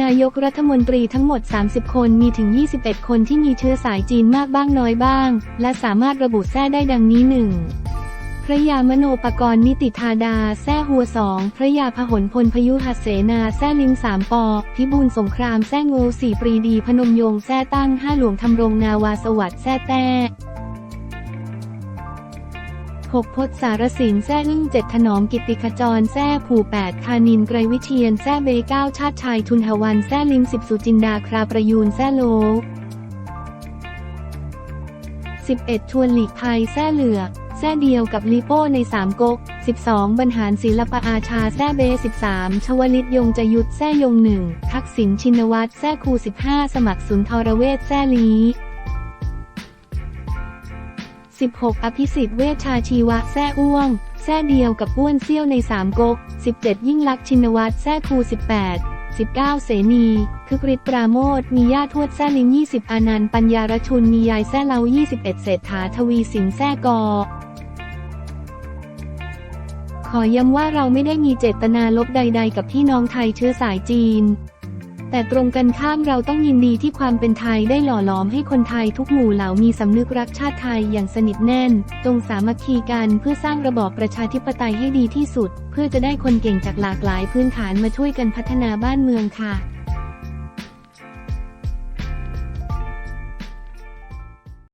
นายกรัฐมนตรีทั้งหมด 30 คนมีถึง 21 คนที่มีเชื้อสายจีนมากบ้างน้อยบ้าง และสามารถระบุแท้ได้ดังนี้หนึ่งพระยามโนปกรณ์นิติธาดาแท้หัวสองพระยาพหลพลพยุหเสนาแท้ลิงสามปอ พิบูลสงครามแท้งูสี่ปรีดี พนมยงแท้ตั้งห้าหลวงทำรงนาวาสวัสดิ์แท้แต้ หกพศสารสินแซ่อึ้งเจ็ดถนอมกิติขจรแซ่ผูแปดคานินไกรวิเชียนแซ่เบเก้าชาติชายทุนหวันแซ่ลิมสิบสุจินดาคราประยูนแซ่โลสิบเอ็ดชวนหลีกภัยแซ่เหลือกแซ่เดียวกับลีโป้ในสามก๊กสิบสองบรรหารศิลปอาชาแซ่เบสิบสามชวลิตยงจะยุทธแซ่ยงหนึ่งทักษิณชินวัตรแซ่ครูสิบห้าสมัครสุนทรเวชแซ่ลี 16 อภิสิทธิ์เวชชาชีวะแซ่อ้วง แซ่เดียวกับอ้วนเซี่ยวในสามก๊ก 17 ยิ่งลักษณ์ชินวัตรแซ่ครู18 19 เสนีคึกฤทธิ์ปราโมทมีญาติทวดแซ่ลิง 20 อานันต์ปัญญารชุน มียายแซ่เลา21 เศรษฐาทวีสินแซ่กอ ขอย้ำว่าเราไม่ได้มีเจตนาลบใด ๆ กับพี่น้องไทยเชื้อสายจีน แต่ตรงกันข้ามเราต้องยินดีที่ความเป็นไทยได้หล่อหลอมให้คนไทยทุกหมู่เหล่ามีสำนึกรักชาติไทยอย่างสนิทแน่น จงสามัคคีกันเพื่อสร้างระบอบประชาธิปไตยให้ดีที่สุด เพื่อจะได้คนเก่งจากหลากหลายพื้นฐานมาช่วยกันพัฒนาบ้านเมืองค่ะ